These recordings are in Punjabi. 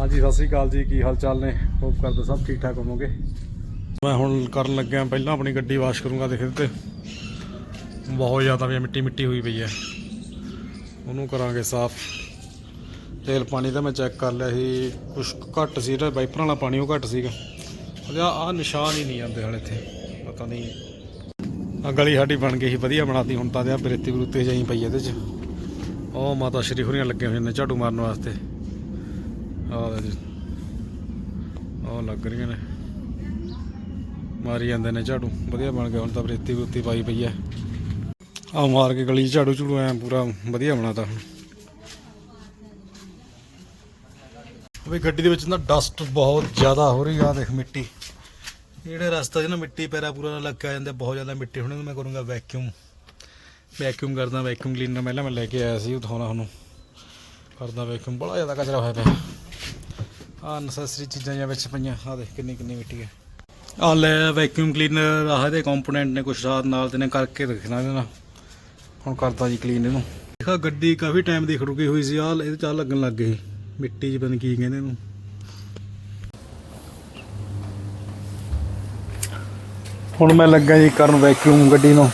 ਹਾਂਜੀ, ਸਤਿ ਸ੍ਰੀ ਅਕਾਲ ਜੀ। ਕੀ ਹਾਲ ਚਾਲ ਨੇ? ਹੋਪ ਕਰਦੇ ਸਭ ਠੀਕ ਠਾਕ ਹੋਵੋਗੇ। ਮੈਂ ਹੁਣ ਕਰਨ ਲੱਗਿਆ ਪਹਿਲਾਂ ਆਪਣੀ ਗੱਡੀ ਵਾਸ਼ ਕਰੂੰਗਾ ਦੇਖ ਤੇ ਬਹੁਤ ਜ਼ਿਆਦਾ ਵੀ ਮਿੱਟੀ ਮਿੱਟੀ ਹੋਈ ਪਈ ਹੈ। ਉਹਨੂੰ ਕਰਾਂਗੇ ਸਾਫ਼। ਤੇਲ ਪਾਣੀ ਤਾਂ ਮੈਂ ਚੈੱਕ ਕਰ ਲਿਆ ਸੀ। ਕੁਛ ਘੱਟ ਸੀ ਜਿਹੜਾ ਵਾਈਪਰਾਂ ਵਾਲਾ ਪਾਣੀ ਉਹ ਘੱਟ ਸੀਗਾ। ਉਹਦੇ ਆ ਨਿਸ਼ਾਨ ਹੀ ਨਹੀਂ ਆਉਂਦੇ ਹਾਲੇ ਇੱਥੇ। ਪਤਾ ਨਹੀਂ। ਆ ਗਲੀ ਸਾਡੀ ਬਣ ਗਈ ਸੀ, ਵਧੀਆ ਬਣਾਤੀ। ਹੁਣ ਤਾਂ ਦੇ ਆ ਬਰੇਤੀ ਬਰੂਤੇ ਜਾਈ ਪਈ ਇਹਦੇ 'ਚ। ਉਹ ਮਾਤਾ ਸ਼੍ਰੀ ਹੁਰੀਆਂ ਲੱਗੇ ਹੋਏ ਨੇ ਝਾੜੂ ਮਾਰਨ ਵਾਸਤੇ। ਆਹ ਜੀ। ਉਹ ਲੱਗ ਰਹੀਆਂ ਨੇ। ਮਾਰੀ ਜਾਂਦੇ ਨੇ ਝਾੜੂ। ਵਧੀਆ ਬਣ ਗਿਆ ਹੁਣ ਤਾਂ ਬਰੇਤੀ ਬਰੂਤੀ ਪਾਈ ਪਈ ਐ। ਆ ਮਾਰ ਕੇ ਗਲੀ 'ਚ ਝਾੜੂ ਝੂੜੂ ਐ ਪੂਰਾ ਵਧੀਆ ਬਣਾਤਾ। ਹੁਣ ਵੀ ਗੱਡੀ ਦੇ ਵਿੱਚ ਨਾ ਡਸਟ ਬਹੁਤ ਜ਼ਿਆਦਾ ਹੋ ਰਹੀ ਆ ਦੇਖ ਮਿੱਟੀ। ਜਿਹੜੇ ਰਸਤਾ 'ਚ ਨਾ ਮਿੱਟੀ ਪੈਰਾ ਪੂਰਾ ਲੱਗਾ ਜਾਂਦਾ ਬਹੁਤ ਜ਼ਿਆਦਾ ਮਿੱਟੀ। ਹੁਣ ਮੈਂ ਕਰੂੰਗਾ ਵੈਕਿਊਮ ਵੈਕਿਊਮ ਕਰਦਾ ਵੈਕਿਊਮ ਕਲੀਨਰ ਪਹਿਲਾਂ ਮੈਂ ਲੈ ਕੇ ਆਇਆ ਸੀ ਉਹ ਤੁਹਾਨੂੰ ਕਰਦਾ ਵੈਕਿਊਮ ਬੜਾ ਜ਼ਿਆਦਾ ਕਚਰਾ ਹੋਇਆ ਪਿਆ। ਆ ਨਸੈਸਰੀ ਚੀਜ਼ਾਂ ਜਾਂ ਵਿੱਚ ਪਈਆਂ। ਆ ਦੇਖ ਕਿੰਨੀ ਕਿੰਨੀ ਮਿੱਟੀ ਹੈ। ਆ ਲੈ ਵੈਕਿਊਮ ਕਲੀਨਰ ਆਹ ਦੇ ਕੰਪੋਨੈਂਟ ਨੇ ਕੁਛ ਰਾਤ ਨਾਲ ਦੇ ਨੇ ਕਰਕੇ ਰੱਖਣਾ ਇਹਦੇ ਹੁਣ ਕਰਦਾ ਜੀ ਕਲੀਨ ਇਹਨੂੰ। ਦੇਖਾ ਗੱਡੀ ਕਾਫੀ ਟਾਈਮ ਦੀ ਖੜੁਕੀ ਹੋਈ ਸੀ ਆ ਇਹਦੇ ਚਾਹ ਲੱਗਣ ਲੱਗ ਗਈ। ਮਿੱਟੀ 'ਚ ਪਤਾ ਕੀ ਕਹਿੰਦੇ ਇਹਨੂੰ। ਹੁਣ ਮੈਂ ਲੱਗਾ ਜੀ ਕਰਨ ਵੈਕਿਊਮ ਗੱਡੀ ਨੂੰ।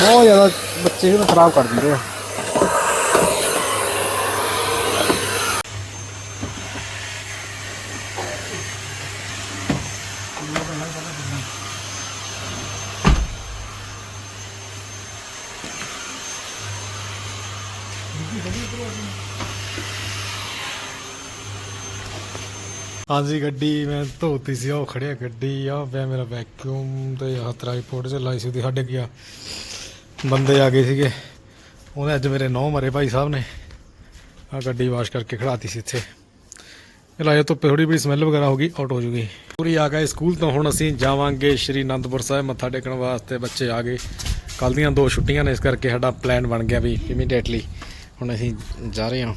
ਬਹੁਤ ਜ਼ਿਆਦਾ ਬੱਚੇ ਇਹਨੂੰ ਖਰਾਬ ਕਰ ਦਿੰਦੇ ਆ। ਹਾਂਜੀ, ਗੱਡੀ ਮੈਂ ਧੋਤੀ ਸੀ, ਉਹ ਖੜਿਆ ਗੱਡੀ, ਆ ਪਿਆ ਮੇਰਾ ਵੈਕਿਊਮ ਤੇ ਆਹ ਟ੍ਰਾਈਪੋਡ ਚ ਲਾਈ ਸੀ, ਉਹਦੀ ਸਾਡੇ ਗਿਆ। ਬੰਦੇ ਆ ਗਏ ਸੀਗੇ, ਉਹਨੇ ਅੱਜ ਮੇਰੇ ਨੌ ਮਰੇ ਭਾਈ ਸਾਹਿਬ ਨੇ। ਆ ਗੱਡੀ ਵਾਸ਼ ਕਰਕੇ ਖੜਾਤੀ ਸੀ ਇੱਥੇ। ਇਹ ਲਾਇਆ ਧੁੱਪੇ ਥੋੜੀ ਬੜੀ ਸਮੈਲ ਵਗੈਰਾ ਹੋ ਗਈ ਆਊਟ ਹੋ ਜੂਗੀ। ਪੂਰੀ ਆ ਗਏ ਸਕੂਲ ਤੋਂ, ਹੁਣ ਅਸੀਂ ਜਾਵਾਂਗੇ ਸ਼੍ਰੀ ਅਨੰਦਪੁਰ ਸਾਹਿਬ, ਮੱਥਾ ਟੇਕਣ ਵਾਸਤੇ ਬੱਚੇ ਆ ਗਏ। ਕੱਲ ਦੀਆਂ ਦੋ ਛੁੱਟੀਆਂ ਨੇ, ਇਸ ਕਰਕੇ ਸਾਡਾ ਪਲਾਨ ਬਣ ਗਿਆ ਵੀ ਇਮੀਡੀਏਟਲੀ ਹੁਣ ਅਸੀਂ ਜਾ ਰਹੇ ਹਾਂ।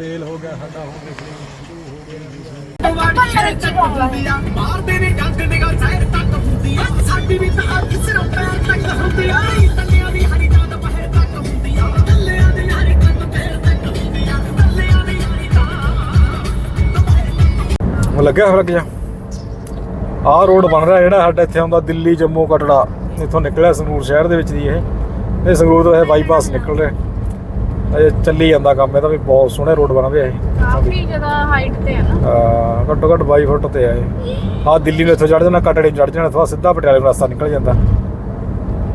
ਤੇਲ ਹੋ ਗਿਆ ਸਾਡਾ ਹੋ ਗਿਆ ਮਾਰਦੇ ਨੇ ਡੰਗ ਨਿਗਲ ਜ਼ਹਿਰ ਤੱਕ ਹੁੰਦੀ ਆ ਸਾਡੀ ਵੀ ਤਾਂ ਸਿਰੋਂ ਪੈਰ ਤੱਕ ਹੁੰਦੀ ਆ। ਤੱਲਿਆਂ ਦੀ ਹਰੀ ਤਾਂ ਪਹਿਰ ਤੱਕ ਹੁੰਦੀ ਆ। ਤੱਲਿਆਂ ਦੀ ਹਰੀ ਤਾਂ ਪਹਿਰ ਤੱਕ ਹੁੰਦੀ ਆ। ਤੱਲਿਆਂ ਦੀ ਹਰੀ ਤਾਂ ਉਹ ਲੱਗਿਆ ਹੋ ਲੱਗ ਜਾ ਆਹ ਰੋਡ ਬਣ ਰਿਹਾ ਜਿਹੜਾ ਸਾਡਾ ਇੱਥੇ ਆਉਂਦਾ ਦਿੱਲੀ ਜੰਮੂ ਕਟੜਾ। ਇੱਥੋਂ ਨਿਕਲਿਆ ਸੰਗਰੂਰ ਸ਼ਹਿਰ ਦੇ ਵਿੱਚ ਦੀ ਇਹ। ਇਹ ਸੰਗਰੂਰ ਤੋਂ ਇਹ ਬਾਈਪਾਸ ਨਿਕਲ ਰਿਹਾ। ਅਜੇ ਚੱਲੀ ਜਾਂਦਾ ਕੰਮ ਇਹਦਾ ਵੀ ਬਹੁਤ ਸੋਹਣੇ ਰੋਡ ਬਣ ਰਿਹਾ ਇਹ। ਕਾਫੀ ਜ਼ਿਆਦਾ ਹਾਈਟ ਤੇ ਹੈ ਨਾ। ਅਹ ਘੱਟੋ ਘੱਟ 22 ਫੁੱਟ ਤੇ ਆ ਇਹ। ਆਹ ਦਿੱਲੀ ਨੂੰ ਇੱਥੋਂ ਚੜ ਜਾਣਾ ਕਟੜੇ ਚੜ ਜਾਣਾ ਥੋੜਾ ਸਿੱਧਾ ਪਟਿਆਲੇ ਨੂੰ ਰਸਤਾ ਨਿਕਲ ਜਾਂਦਾ।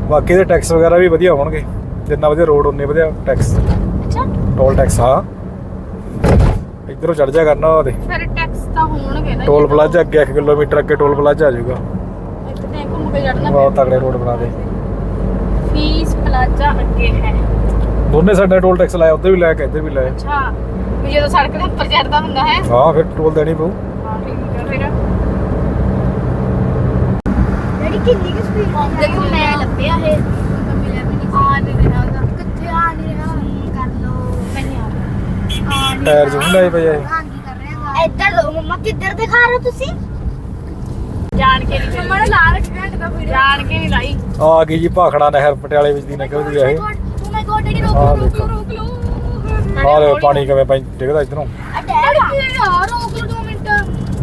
ਬਾਕੀ ਦੇ ਟੈਕਸ ਵਗੈਰਾ ਵੀ ਵਧੀਆ ਹੋਣਗੇ। ਜਿੰਨਾ ਵਧੀਆ ਰੋਡ ਉਨੇ ਵਧੀਆ ਟੈਕਸ ਅੱਛਾ। ਟੋਲ ਟੈਕਸ ਆ ਇਧਰੋਂ ਚੜ ਜਾ ਕਰਨਾ ਉਹਦੇ। ਫਿਰ ਟੈਕਸ ਤਾਂ ਹੋਣਗੇ ਨਾ। ਟੋਲ ਪਲਾਜ਼ਾ ਅੱਗੇ 1 ਕਿਲੋਮੀਟਰ ਅੱਗੇ ਟੋਲ ਪਲਾਜ਼ਾ ਆ ਜਾਊਗਾ। ਇੱਕ ਤੇ ਘੁੰਮ ਕੇ ਚੜਨਾ ਬਹੁਤ ਤਗੜੇ ਰੋਡ ਬਣਾ ਦੇ। ਫੀਸ ਪਲਾਜ਼ਾ ਅੱਗੇ ਹੈ। ਦੋਨੇ ਸਾਈਡਾਂ ਟੋਲ ਟੈਕਸ ਲਾਇਆ ਉੱਧਰ ਵੀ ਲਾਇਆ ਕਿ ਇੱਧਰ ਵੀ ਲਾਇਆ? ਅੱਛਾ ਵੀ ਜਦੋਂ ਸੜਕ ਦੇ ਉੱਪਰ ਚੜਦਾ ਹੁੰਦਾ ਹੈ। ਹਾਂ ਫਿਰ ਟੋਲ ਦੇਣੀ ਪਊ। ਹਾਂ ਠੀਕ ਹੈ ਫਿਰ। ਡੈਡੀ ਕਿੰਨੀ ਕੁ ਸਪੀਡ ਦੇਖੋ ਮੈਂ ਲੱਭਿਆ ਇਹ। ਮਿਲਿਆ ਵੀ ਨਹੀਂ ਆ ਨਹੀਂ ਰਿਹਾ ਉਹਦਾ। ਕਿੱਥੇ ਆ ਨਹੀਂ ਰਿਹਾ? ਕਰ ਲੋ ਮੈਨੂੰ ਆ ਆ ਨਹੀਂ ਟਾਇਰ ਜੁੰ ਲਾਏ ਪਏ ਆ ਇਹ। ਹਾਂਜੀ ਕਰ ਰਿਹਾ ਇੱਧਰ ਦੋ ਮੰਮਾ ਕਿੱਧਰ ਦਿਖਾ ਰਹੇ ਹੋ ਤੁਸੀਂ? ਜਾਣ ਕੇ ਨਹੀਂ ਮੰਮਾ ਨੇ ਲਾ ਰੱਖਿਆ ਤਾਂ ਵੀਡੀਓ ਜਾਣ ਕੇ ਨਹੀਂ ਲਾਈ। ਆ ਗਈ ਜੀ ਭਾਖੜਾ ਨਹਿਰ ਪਟਿਆਲੇ ਵਿੱਚ ਦੀ ਨਿਕਲਦੀ ਹੈ ਇਹ। ਮਾਈ ਗੋਡ ਡੈਡੀ ਰੋਕ ਆਹ ਰੋਕ ਦੇਖੋ। ਰੋਕ ਲਓ। ਆਹ ਲੈ ਪਾਣੀ ਕਿਵੇਂ ਪੈ ਡਿੱਗਦਾ ਇਧਰੋਂ? ਆ ਡੈਡੀ ਯਾਰ ਰੋਕ ਲਓ 2 ਮਿੰਟ।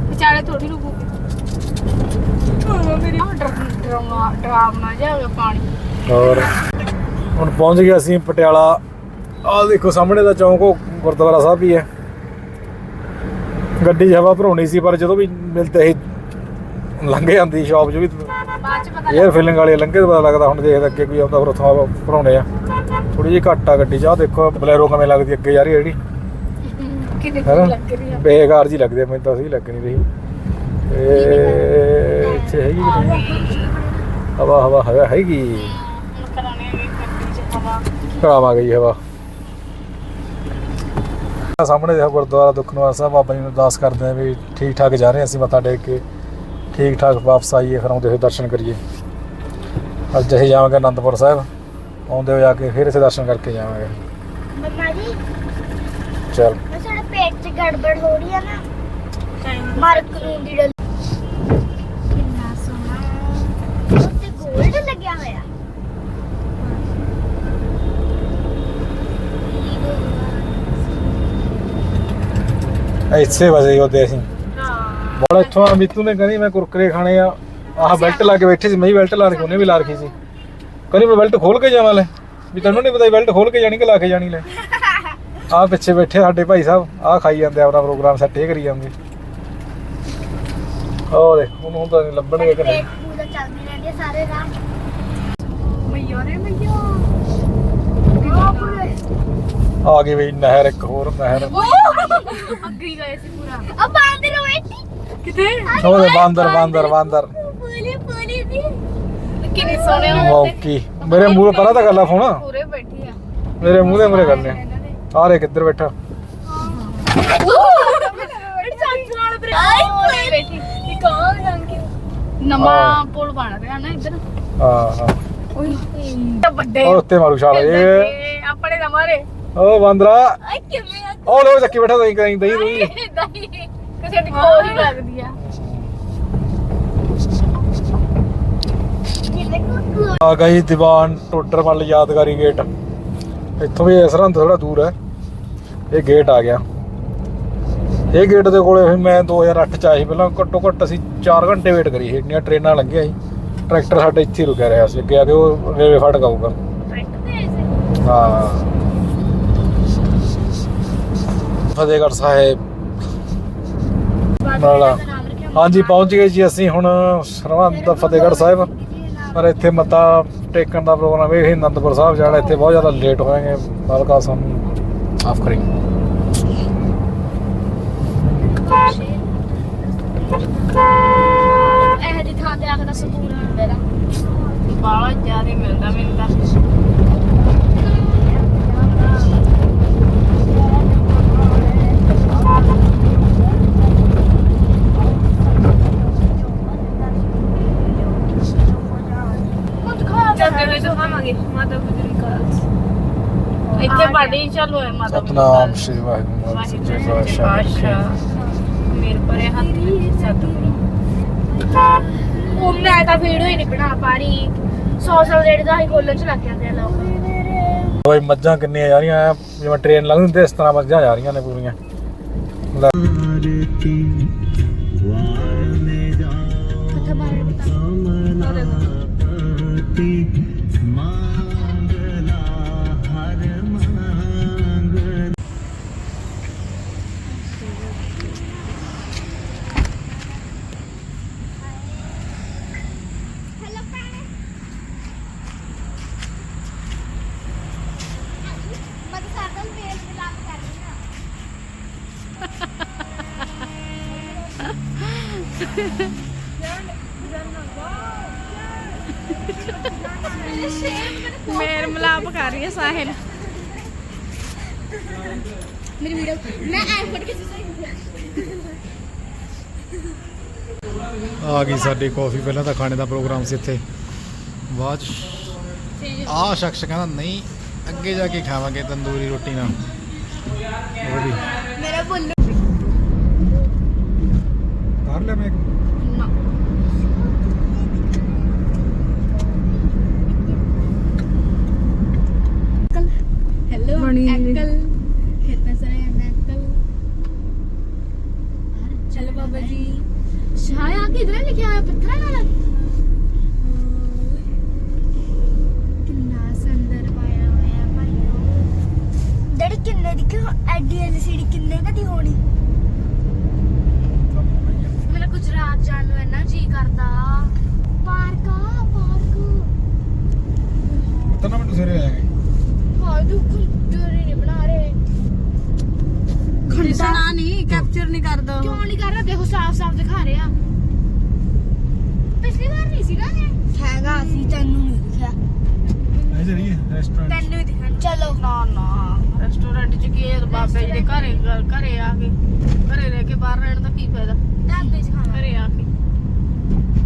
ਵਿਚਾਲੇ ਥੋੜੀ ਰੁਕੂਗੀ ਮੇਰੀ ਡਰਾਮਾ ਡਰਾਮਾ ਜਿਹਾ ਹੋ ਗਿਆ ਪਾਣੀ। ਔਰ ਹੁਣ ਪਹੁੰਚ ਗਏ ਅਸੀਂ ਪਟਿਆਲਾ। ਆਹ ਦੇਖੋ ਸਾਹਮਣੇ ਦਾ ਚੌਂਕ ਉਹ ਗੁਰਦੁਆਰਾ ਸਾਹਿਬ ਵੀ ਹੈ। ਗੱਡੀ 'ਚ ਹਵਾ ਭਰਾਉਣੀ ਸੀ ਪਰ ਜਦੋਂ ਵੀ ਮਿਲਦੇ ਹੀ ਲੰਘ ਜਾਂਦੀ ਸ਼ਾਪ 'ਚ ਵੀ। ਬਾਅਦ ਚ ਪਤਾ 에ਅਰ ਫਿਲਿੰਗ ਵਾਲੇ ਲੰਘੇ ਤਾਂ ਪਤਾ ਲੱਗਦਾ ਹੁਣ ਦੇਖਦੇ ਅੱਗੇ ਕੋਈ ਆਉਂਦਾ ਫਿਰ ਉੱਥੋਂ ਹਵਾ ਭਰਾਉਣੇ ਆ। ਥੋੜੀ ਜਿਹੀ ਘੱਟ ਆ ਗੱਡੀ ਆਹ ਦੇਖੋ ਬਲੈਰੋ ਕਿਵੇਂ ਲੱਗਦੀ ਅੱਗੇ ਜਾ ਰਹੀ ਹੈ ਜਿਹੜੀ। ਕਿੰਨੀ ਹੈਨਾ ਲੱਗ ਰਹੀ ਆ। ਬੇਕਾਰ ਜੀ ਲੱਗਦੀ ਆ, ਮੈਨੂੰ ਤਾਂ ਸਹੀ ਲੱਗ ਨਹੀਂ ਰਹੀ। ਇਹ ਇੱਥੇ ਹੈਗੀ ਕਿ ਨਹੀਂ? ਹਵਾ ਹਵਾ ਹਵਾ ਹੈਗੀ। ਕਰਾਣੇ ਵੀ ਗੱਡੀ ਚ ਹਵਾ ਆ ਗਈ ਹਵਾ। ਸਾਹਮਣੇ ਦੇਖੋ ਗੁਰਦੁਆਰਾ ਦੁਖਨਵਾਰ ਸਾਹਿਬ ਬਾਬਾ ਜੀ ਨੂੰ ਅਰਦਾਸ ਕਰਦੇ ਆ ਵੀ ਠੀਕ ਠਾਕ ਜਾ ਰਹੇ ਹਾਂ ਅਸੀਂ ਮੱਥਾ ਟੇਕ ਕੇ। ਠੀਕ ਠਾਕ ਵਾਪਸ ਆਈਏ ਫਿਰ ਆਉਂਦੇ ਹੋਏ ਦਰਸ਼ਨ ਕਰੀਏ। ਅੱਜ ਅਸੀਂ ਜਾਵਾਂਗੇ ਅਨੰਦਪੁਰ ਸਾਹਿਬ। ਆਉਂਦੇ ਹੋਏ ਆ ਕੇ ਫਿਰ ਇੱਥੇ ਦਰਸ਼ਨ ਕਰਕੇ ਜਾਵਾਂਗੇ। ਮੰਮਾ ਜੀ? ਚਲ। ਮੈਂ ਸਾਡੇ ਪੇਟ 'ਚ ਗੜਬੜ ਹੋ ਰਹੀ ਹੈ ਨਾ। ਮਾਰਕ ਨੂੰ ਦੀ ਡਲ ਕਿੰਨਾ ਸੋਹਣਾ। ਉੱਤੇ 골ਡ ਲੱਗਿਆ ਹੋਇਆ। ਇੱਥੇ ਵਸੇ ਉਹਦੇ ਅਸੀਂ। ਹਾਂ। ਬੜਾ ਇੱਥੋਂ ਆ ਮਿੱਤੂ ਨੇ ਕਹਿੰਦੀ ਮੈਂ ਕੁਰਕਰੇ ਖਾਣੇ ਆ। ਆਹ ਬੈਲਟ ਲਾ ਕੇ ਬੈਠੇ ਸੀ ਮੈਂ ਵੀ ਬੈਲਟ ਲਾ ਕੇ ਉਹਨੇ ਵੀ ਲਾ ਰੱਖੀ ਸੀ। ਕਹਿੰਦੀ ਮੈਂ ਬੈਲਟ ਖੋਲ ਕੇ ਜਾਵਾਂ ਲੈ। ਵੀ ਤੈਨੂੰ ਨਹੀਂ ਪਤਾ ਬੈਲਟ ਖੋਲ ਕੇ ਜਾਣੀ ਕਿ ਲਾ ਕੇ ਜਾਣੀ ਲੈ। ਆਹ ਪਿੱਛੇ ਬੈਠੇ ਸਾਡੇ ਭਾਈ ਸਾਹਿਬ ਆਹ ਖਾਈ ਜਾਂਦੇ ਆ ਆਪਣਾ ਪ੍ਰੋਗਰਾਮ ਸੈੱਟ ਇਹ ਕਰੀ ਜਾਂਦੇ ਹੋਰ ਉਹਨੂੰ ਹੁਣ ਤਾਂ ਨਹੀਂ ਲੱਭਣਗੇ ਕਿ ਨਹੀਂ ਪੇਟ ਪੂਰਾ ਚੱਲਦੀ ਰਹਿੰਦੀ ਹੈ ਸਾਰੇ ਰਾਹ। ਮਈਆ ਨੇ ਮਈਆ ਆਹ ਪੂਰੇ ਆ ਗਈ ਵੀ ਨਹਿਰ ਇੱਕ ਹੋਰ ਨਹਿਰ। ਅੱਗੇ ਹੀ ਗਏ ਸੀ ਪੂਰਾ। ਆ ਬਾਂਦਰ ਬੈਠੀ ਕਿਤੇ ਉਹਦੇ ਬਾਂਦਰ ਬਾਂਦਰ ਬਾਂਦਰ ਪੂਰੀ ਪੂਰੀ ਦੀ ਕਿੰਨੀ ਸੋਹਣੇ ਮੌਕੀ ਮੇਰੇ ਮੂੰਹ ਪਰਾਂ ਤਾਂ ਗੱਲਾਂ ਫੋਨ? ਪੂਰੇ ਬੈਠੀ ਆ। ਮੇਰੇ ਮੂੰਹ ਦੇ ਮੂਰੇ ਕਰਨੇ ਆ। ਰੇ ਕਿੱਧਰ ਬੈਠਾ? ਨਾਲ ਬਰੇ ਬੈਠੀ। ਇਹ ਕੌਣ ਰੰਗ ਕੀ ਨਵਾਂ ਪੁਲ ਬਣ ਰਿਹਾ ਨਾ ਇੱਧਰ। ਹਾਂ ਹਾਂ। ਵੱਡੇ। ਉਹ ਉੱਤੇ ਮਾਰੂ ਛਾਲ। ਇਹ ਆਪਣੇ ਦਾ ਮਾਰੇ ਓ ਬਾਂਦਰਾ। ਆਈ ਕਿਵੇਂ ਆ ਉਹ ਲੋ ਚੱਕੀ ਬੈਠਾ ਦਹੀਂ ਦਹੀਂ ਦਹੀਂ। ਦਹੀਂ ਦਹੀਂ। ਕਿਸੇ ਦੀ ਕੋਈ ਲੱਗਦੀ ਆ ਕਿਤੇ ਕੁੱਕੂ ਆ ਗਈ ਦੀਵਾਨ ਟੋਡਰ ਵੱਲ ਯਾਦਗਾਰੀ ਗੇਟ। ਇੱਥੋਂ ਵੀ ਸਰਹੰਦ ਥੋੜਾ ਦੂਰ ਹੈ। ਇਹ ਗੇਟ ਆ ਗਿਆ। ਇਹ ਗੇਟ ਦੇ ਕੋਲੇ ਫਿਰ ਮੈਂ 2008 ਚ ਸੀ। ਪਹਿਲਾਂ ਘੱਟੋ ਘੱਟ ਅਸੀਂ 4 ਘੰਟੇ ਵੇਟ ਕਰੀ ਇੰਨੀਆਂ ਟ੍ਰੇਨਾਂ ਲੰਘੀਆਂ ਸੀ। ਟਰੈਕਟਰ ਸਾਡੇ ਇੱਥੇ ਰੁਕਿਆ ਰਿਹਾ ਸੀ। ਅੱਗੇ ਆ ਕੇ ਉਹ ਰੇਲਵੇ ਫਾਟਕ ਆਊਗਾ। ਹਾਂ। ਫਤਿਹਗੜ੍ਹ ਸਾਹਿਬ। ਨਾਲਾ ਹਾਂਜੀ ਪਹੁੰਚ ਗਏ ਜੀ ਅਸੀਂ ਹੁਣ ਸਰਹੰਦ ਫਤਿਹਗੜ੍ਹ ਸਾਹਿਬ। ਪਰ ਇੱਥੇ ਮੱਥਾ ਟੇਕਣ ਦਾ ਪ੍ਰੋਗਰਾਮ ਇਹ ਸੀ ਅਨੰਦਪੁਰ ਸਾਹਿਬ ਜਾਣਾ ਇੱਥੇ ਬਹੁਤ ਜ਼ਿਆਦਾ ਲੇਟ ਹੋਏਗੇ ਮਾਲਕਾ ਸਾਨੂੰ ਮਾਫ ਕਰੀ। ਇਹ ਦੀ ਥਾਂ ਤੇ ਆ ਕੇ ਸਕੂਨ ਮਿਲਦਾ। ਬਾਲਾ ਜ਼ਿਆਦਾ ਮਿਲਦਾ ਮੈਨੂੰ ਤਾਂ ਚੱਲਦੇ ਹੋਏ ਤਾਂ ਖਾਵਾਂਗੇ ਮਾਤਾ ਗੁਜਰੀ ਕਾਲ ਇੱਥੇ ਬਾਡੀ ਚਾਲੂ ਹੈ ਮਾਤਾ ਗੁਜਰੀ ਸਤਨਾਮ। ਸ਼੍ਰੀ ਵਾਹਿਗੁਰੂ ਸੱਚੇ ਜੀ ਪਾਤਸ਼ਾਹ। ਮੇਰੇ ਪਰੇ ਹੱਥ ਸਤਿਗੁਰੂ। ਉਹ ਮੈਂ ਤਾਂ ਵੀਡੀਓ ਹੀ ਨਹੀਂ ਬਣਾ ਪਾ ਰਹੀ। 100 100 ਰੇਟ ਦਾ ਹੀ ਖੋਲਣ ਚ ਲੱਗ ਜਾਂਦੇ ਆ ਲੋਕ ਓਏ ਮੱਝਾਂ ਕਿੰਨੀਆਂ ਜਾ ਰਹੀਆਂ ਆ ਜਿਵੇਂ ਟ੍ਰੇਨ ਲੰਘਦੀ ਹੁੰਦੀ ਇਸ ਤਰ੍ਹਾਂ ਮੱਝਾਂ ਜਾ ਰਹੀਆਂ ਨੇ ਪੂਰੀਆਂ। ਮੇਰ ਮਲਾਪ ਕਰ ਰਹੀ ਹੈ ਸਾਹਿਲ। ਮੇਰੀ ਵੀਡੀਓ ਮੈਂ ਐ ਫੜ ਕੇ ਸੁਣਾਈ ਆ। ਗਈ ਸਾਡੀ ਕਾਫੀ ਪਹਿਲਾਂ ਤਾਂ ਖਾਣੇ ਦਾ ਪ੍ਰੋਗਰਾਮ ਸੀ ਇੱਥੇ। ਬਾਅਦ ਚ ਆਹ ਸ਼ਖਸ ਕਹਿੰਦਾ ਨਹੀਂ ਅੱਗੇ ਜਾ ਕੇ ਖਾਵਾਂਗੇ ਤੰਦੂਰੀ ਰੋਟੀ ਨਾਲ। ਉਹ ਵੀ। ਮੇਰਾ ਬੁੱਲੂ కారులే మీకు హలో ਤਾਂ ਮੈਨੂੰ ਸਵੇਰੇ ਆਏਗਾ ਹਾਂ ਤੂੰ ਖੰਡੂਰੀ ਨਹੀਂ ਬਣਾ ਰਹੇ। ਦਿਸਣਾ ਨਹੀਂ ਕੈਪਚਰ ਨਹੀਂ ਕਰਦਾ ਕਿਉਂ ਨਹੀਂ ਕਰ ਰਿਹਾ? ਦੇਖੋ ਸਾਫ਼ ਸਾਫ਼ ਦਿਖਾ ਰਿਹਾ। ਪਿਛਲੀ ਵਾਰ ਨਹੀਂ ਸੀਗਾ ਇਹ? ਹੈਗਾ ਸੀ ਤੈਨੂੰ ਨਹੀਂ ਦਿਖਿਆ ਇਹ ਜਿਹੜੀ ਰੈਸਟੋਰੈਂਟ ਤੈਨੂੰ ਹੀ ਦਿਖਣ ਚਲੋ। ਨਾ ਨਾ ਰੈਸਟੋਰੈਂਟ ਚ ਕੀ ਹੈ? ਬਾਬੇ ਜਿਹੜੇ ਘਰੇ ਘਰੇ ਆ ਕੇ ਘਰੇ ਰਹਿ ਕੇ ਬਾਹਰ ਰਹਿਣ ਦਾ ਕੀ ਫਾਇਦਾ? ਢਾਬੇ 'ਚ ਖਾਣਾ ਘਰੇ ਆ ਕੇ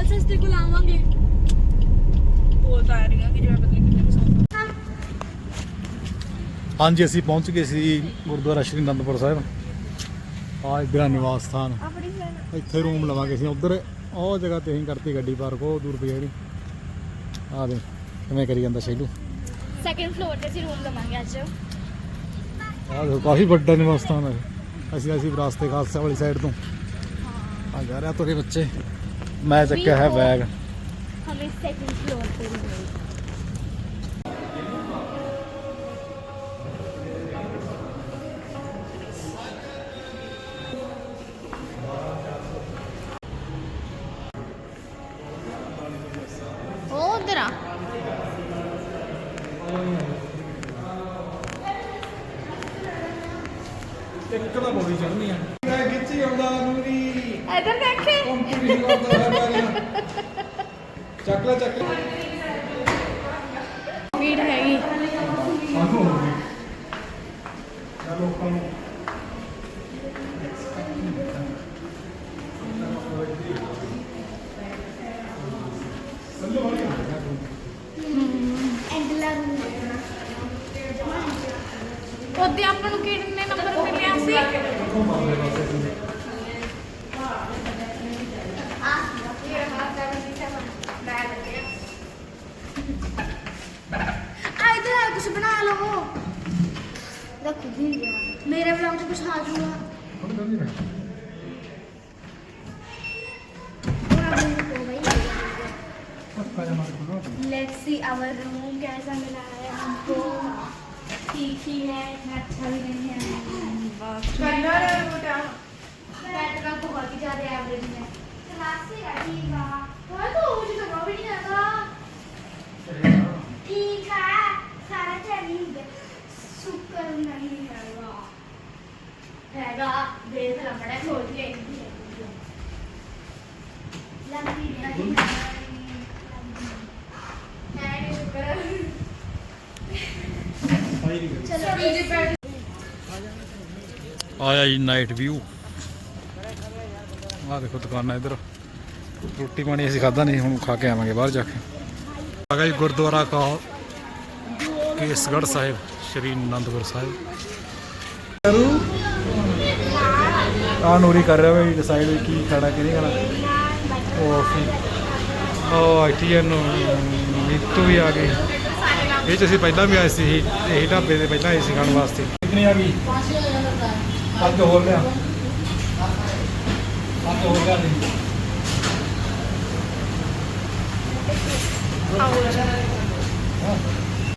ਸਸਤੇ ਕੋਲ ਆਵਾਂਗੇ ਬੋਲ ਤਾਂ ਆ ਰਹੀਆਂ ਕਿ ਜਿਵੇਂ ਪਤਾ ਨਹੀਂ ਕਿੰਨੇ ਸੌ ਹਾਂਜੀ ਅਸੀਂ ਪਹੁੰਚ ਗਏ ਸੀ ਗੁਰਦੁਆਰਾ ਸ਼੍ਰੀ ਅਨੰਦਪੁਰ ਸਾਹਿਬ। ਆ ਇਧਰ ਨਿਵਾਸ ਸਥਾਨ। ਇੱਥੇ ਰੂਮ ਲਵਾਂਗੇ ਅਸੀਂ। ਉਧਰ ਉਹ ਜਗ੍ਹਾ ਤੇ ਅਸੀਂ ਕਰਤੀ ਗੱਡੀ ਪਾਰਕ ਉਹ ਦੂਰ ਪਈ ਜਿਹੜੀ। ਆ ਦੇ ਕਿਵੇਂ ਕਰੀ ਜਾਂਦਾ ਸ਼ੈਲੂ। ਸੈਕੰਡ ਫਲੋਰ ਤੇ ਅਸੀਂ ਰੂਮ ਲਵਾਂਗੇ ਅੱਜ। ਆ ਦੇਖੋ ਕਾਫੀ ਵੱਡਾ ਨਿਵਾਸ ਸਥਾਨ ਹੈ ਅਸੀਂ ਅਸੀਂ ਵਿਰਾਸਤੇ ਖਾਲਸਾ ਵਾਲੀ ਸਾਈਡ ਤੋਂ। ਆ ਜਾ ਰਿਹਾ ਤੁਹਾਡੇ ਬੱਚੇ। ਮੈਂ ਚੱਕਿਆ ਹੈ ਬੈਗ ਹਮੇ ਸੈਕੰਡ ਫਲੋਰ ਤੇ ਰੂਮ ਇੱਕ ਤਾਂ ਬੋਲੀ ਚੜਨੀ ਆ। ਮੈਂ ਖਿੱਚੀ ਆਉਂਦਾ ਨੂਰੀ ਇਧਰ ਦੇਖੇ। ਕੰਪੀਟੀਸ਼ਨ ਕਰਦਾ ਹੈ ਬਾਰੀਆਂ ਚੱਕ ਲੈ ਚੱਕ ਲੈ। ਭੀੜ ਹੈਗੀ। ਆਹੋ ਹੋ ਗਈ। ਚਲ ਲੋਕਾਂ ਨੂੰ ਐਂਡਲਾ ਨੂੰ। ਉਹਦੇ ਆਪਾਂ ਨੂੰ ਕਿੰਨੇ ਨੰਬਰ ਮਿਲਿਆ ਸੀ ਆ ਇਧਰ ਆ ਕੁਝ ਬਣਾ ਲਵੋ ਦੇਖੋ ਵੀ ਮੇਰੇ ਵਲੌਗ 'ਚ ਕੁਝ ਆ ਜਾਊਗਾ लेट्स सी आवर रूम कैसा मिला है हमको ठीक ही है इतना अच्छा भी नहीं है बैट का बहुत ही ज्यादा एवरेज है क्लासिक है ठीक है और तो मुझे तो भी नहीं आता ठीक है सारा चैलेंज शुक्र नहीं है हैगा देख लंबड़ा खोल के लंबी नहीं है ਆਇਆ ਜੀ ਨਾਈਟ ਵਿਊ ਆਹ ਦੇਖੋ ਦੁਕਾਨਾਂ ਇੱਧਰ। ਰੋਟੀ ਪਾਣੀ ਅਸੀਂ ਖਾਦਾ ਨਹੀਂ, ਹੁਣ ਖਾ ਕੇ ਆਵਾਂਗੇ ਬਾਹਰ ਜਾ ਕੇ। ਆ ਗਿਆ ਜੀ ਗੁਰਦੁਆਰਾ ਕਾ ਕੇਸਗੜ੍ਹ ਸਾਹਿਬ, ਸ਼੍ਰੀ ਅਨੰਦਪੁਰ ਸਾਹਿਬ। ਆ ਨੂਰੀ ਕਰ ਰਿਹਾ ਵੀ ਡਿਸਾਈਡ ਵੀ ਕੀ ਖਾਣਾ, ਕਿ ਨਹੀਂ ਖਾਣਾ। ਉਹ ਉਹ ਆਈਟੀਐਨ ਨੀਤੂ ਵੀ ਆ ਗਈ ਇਹ ਚ ਅਸੀਂ ਪਹਿਲਾਂ ਵੀ ਆਏ ਸੀ ਇਹੀ- ਇਹੀ ਢਾਬੇ ਤੇ ਪਹਿਲਾਂ ਆਏ ਸੀ ਖਾਣ ਵਾਸਤੇ। ਕਿੰਨੀ ਆ ਗਈ ਅੱਜ ਹੋਰ ਲਿਆ। ਅੱਜ ਹੋਰ ਲਿਆ ਦੇ। ਆਓ।